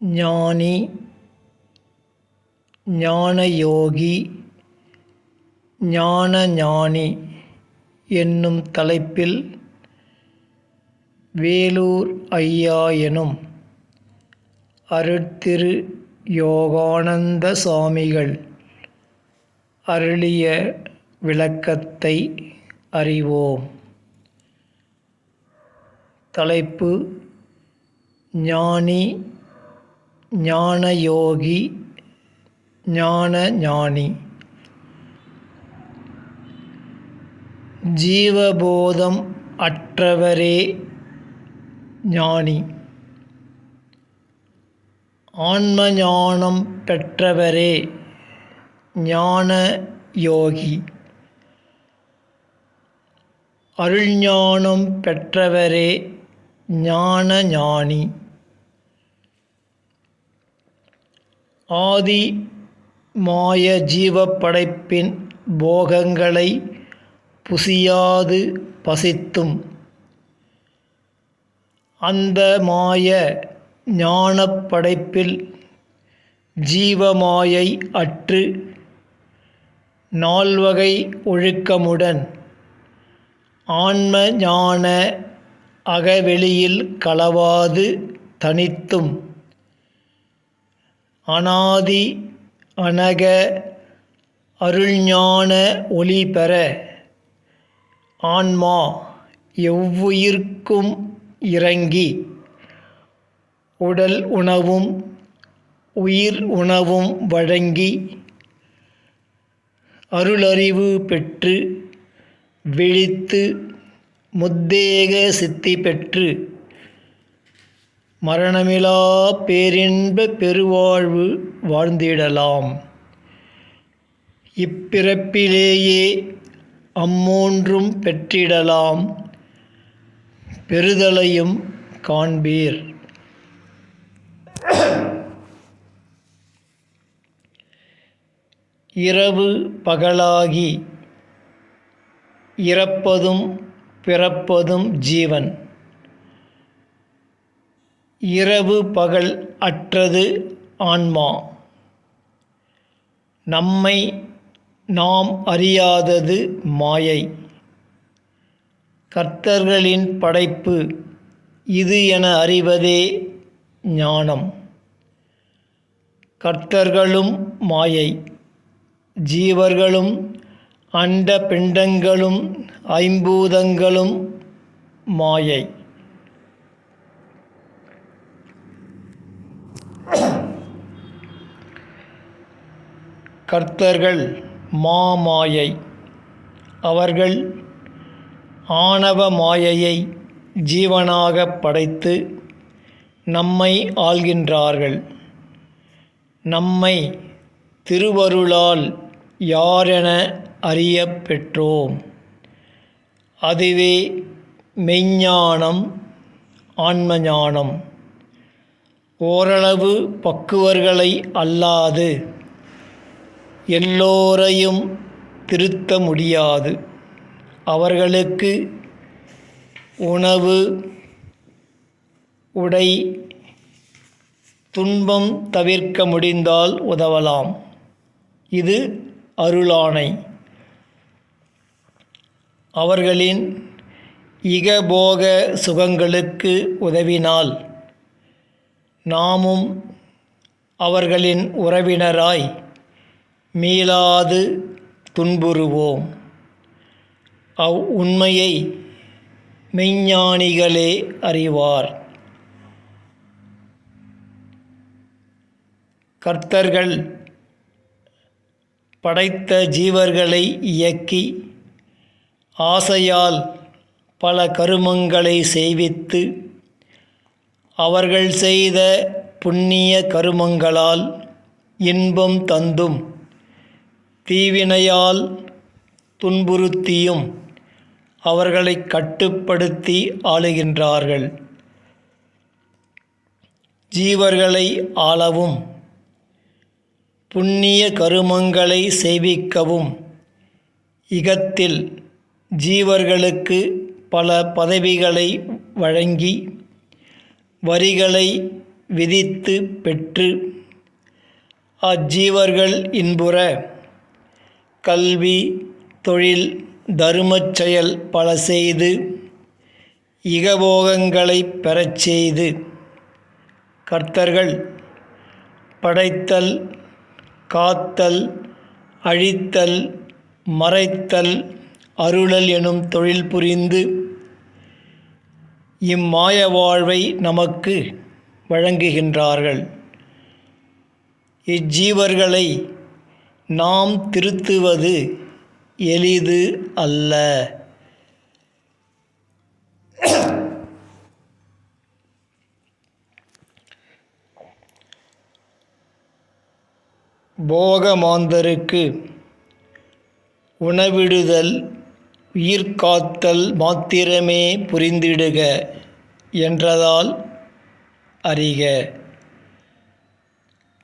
ஞானி ஞானயோகி ஞான ஞானி என்னும் தலைப்பில் வேலூர் ஐயா எனும் அருட்திரு யோகானந்த சுவாமிகள் அருளிய விளக்கத்தை அறிவோம். தலைப்பு ஞானி ஞானயோகி ஞான ஞானி ஜீவபோதம் அற்றவரே ஞானி. ஆன்ம ஞானம் பெற்றவரே ஞான யோகி அருள்ஞானம் பெற்றவரே ஞான ஞானி ஆதி மாய ஜீவப்படைப்பின் போகங்களை புசியாது பசித்தும். அந்த மாய ஞானப் படைப்பில் ஜீவமாயை அற்று நால்வகை ஒழுக்கமுடன் ஆன்ம ஞான அகவெளியில் களவாது தனித்தும். அனாதி அனக அருள்ஞான ஒளி பெற ஆன்மா எவ்வுயிர்க்கும் இறங்கி உடல் உணவும் உயிர் உணவும் வழங்கி அருளறிவு பெற்று விழித்து முத்தேக சித்தி பெற்று மரணமிலா பேரின்ப பெருவாழ்வு வாழ்ந்திடலாம். இப்பிறப்பிலேயே அம்மூன்றும் பெற்றிடலாம். பெறுதலையும் காண்பீர். இரவு பகலாகி இறப்பதும் பிறப்பதும் ஜீவன். இரவு பகல் அற்றது ஆன்மா. நம்மை நாம் அறியாதது மாயை. கர்த்தர்களின் படைப்பு இது என அறிவதே ஞானம். கர்த்தர்களும் மாயை. ஜீவர்களும் அண்ட பிண்டங்களும் ஐம்பூதங்களும் மாயை. கர்த்தர்கள் மாமாயை அவர்கள் ஆணவ மாயையை ஜீவனாக படைத்து நம்மை ஆள்கின்றார்கள். நம்மை திருவருளால் யாரென அறிய பெற்றோம். அதுவே மெய்ஞானம் ஆன்மஞானம். ஓரளவு பக்குவர்களை அல்லாது எல்லோரையும் திருத்த முடியாது. அவர்களுக்கு உணவு உடை துன்பம் தவிர்க்க முடிந்தால் உதவலாம். இது அருளானை அவர்களின் இகபோக சுகங்களுக்கு உதவினால் நாமும் அவர்களின் உறவினராய் மீளாது துன்புறுவோம். அவ் உண்மையை மெய்ஞானிகளே அறிவார். கர்த்தர்கள் படைத்த ஜீவர்களை இயக்கி ஆசையால் பல கருமங்களை செய்வித்து அவர்கள் செய்த புண்ணிய கருமங்களால் இன்பம் தந்தும் தீவினையால் துன்புறுத்தியும் அவர்களை கட்டுப்படுத்தி ஆளுகின்றார்கள். ஜீவர்களை ஆளவும் புண்ணிய கருமங்களை செய்விக்கவும் இகத்தில் ஜீவர்களுக்கு பல பதவிகளை வழங்கி வரிகளை விதித்து பெற்று அஜீவர்கள் இன்புற கல்வி தொழில் தருமச் செயல் பல செய்து இகபோகங்களைப் பெறச் செய்து கர்த்தர்கள் படைத்தல் காத்தல் அழித்தல் மறைத்தல் அருளல் எனும் தொழில் புரிந்து இம்மாய வாழ்வை நமக்கு வழங்குகின்றார்கள். இஜ்ஜீவர்களை நாம் திருத்துவது எளிது அல்ல. போகமாந்தருக்கு உணவிடுதல் உயிர் காத்தல் மாத்திரமே புரிந்திடுக என்றதால் அறிக.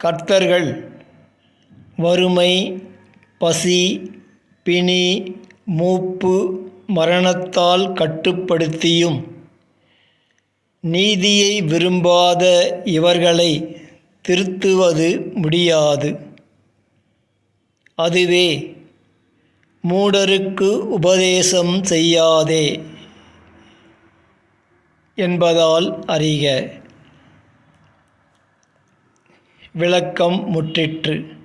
கர்த்தர்கள் வறுமை பசி பிணி மூப்பு மரணத்தால் கட்டுப்படுத்தியும். நீதியை விரும்பாத இவர்களை திருத்துவது முடியாது. அதுவே மூடருக்கு உபதேசம் செய்யாதே என்பதால் அறிக. விளக்கம் முற்றிற்று.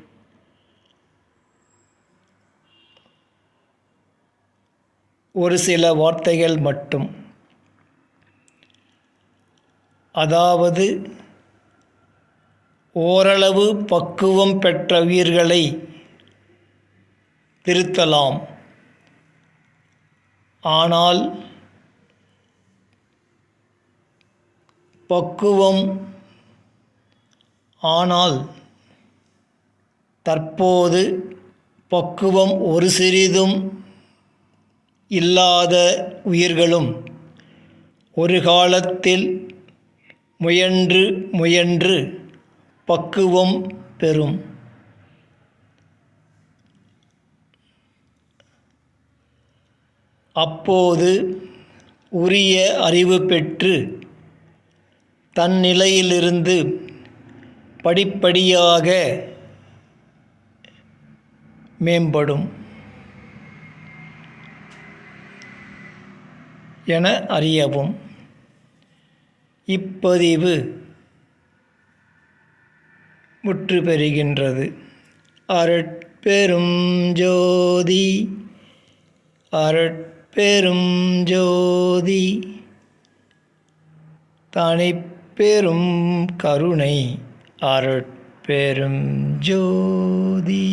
ஒரு சில வார்த்தைகள் மட்டும். அதாவது ஓரளவு பக்குவம் பெற்ற உயிர்களை திருத்தலாம். ஆனால் பக்குவம் ஆனால் தற்போது பக்குவம் ஒரு சிறிதும் இல்லாத உயிர்களும் ஒரு காலத்தில் முயன்று முயன்று பக்குவம் பெறும். அப்போது உரிய அறிவு பெற்று தன் நிலையிலிருந்து படிப்படியாக மேம்படும். என அறியவும். இப்பதிவு முற்று பெறுகின்றது அருட்பெரும் ஜோதி அருட்பெரும் ஜோதி தனிப்பெரும் கருணை அருட்பெரும் ஜோதி.